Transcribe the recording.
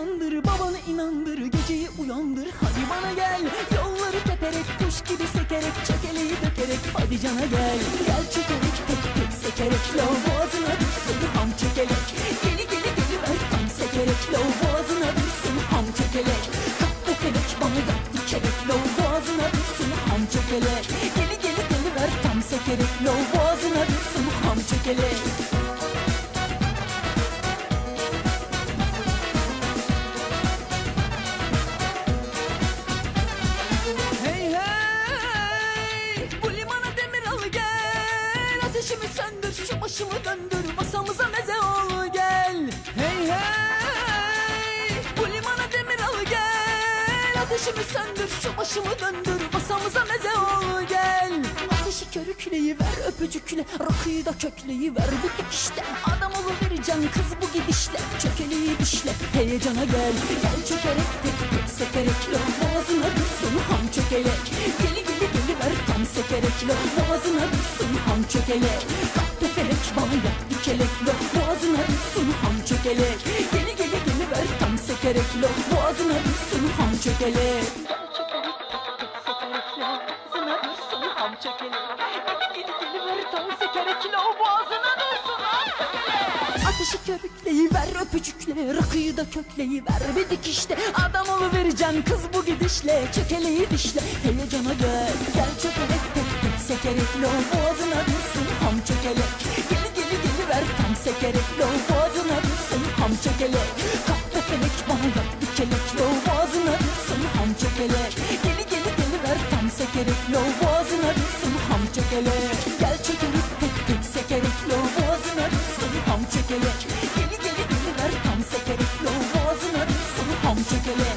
inandır babanı inandır Geceyi uyandır. Hadi bana gel Yolları teperek kuş gibi sekerek Çekeleyi dökerek. Hadi cana gel Gel çekerek tek tek sekerek. Lav boğazına dursun ham çekerek. Geli geli geli ver tam sekerek. Lav boğazına dursun ham çekerek. Kap tekerek bana yap dikerek Lav boğazına dursun ham çekerek. Geli geli geli ver tam sekerek. Lav boğazına dursun ham çekerek. Ateşimi söndür şu başımı döndür. Masamıza meze ol gel. Ateşi körükleyi ver öpücükle. Rakıyı da kökleyi ver. Bu dikişte Adam vereceksin kız bu gidişle. Çökeleyi dişle heyecana gel. Gel çökerek tek tek sekerek lo. Boğazına düşsün ham çökelek. Geli geli geli ver tam sekerek lo. Boğazına düşsün ham çökelek. Kahpe felek bana yap dikelek lo. Boğazına düşsün ham çökelek sekerek lo Boğazına düşsün ham düşsün ham çökelek Geli geli geli ver tam sekerek lo Boğazına düşsün ham çökelek Ateşi körükleyi ver öpücükle Rakıyı da kökleyi ver bir dikişte Adam vereceksin kız bu gidişle. Çökeleyi dişle heyecana gel. Gel çökelek tek tek sekerek lo Boğazına düşsün ham çökelek. Tam sekerek lo Boğazına düşsün ham çökelek tekele Geli geli geli ver tam sekerek lo Boğazına düşsün ham çekele Gel çekerek tek tek sekerek lo Boğazına düşsün ham çekele Geli geli geli ver tam sekerek lo Boğazına düşsün ham çekele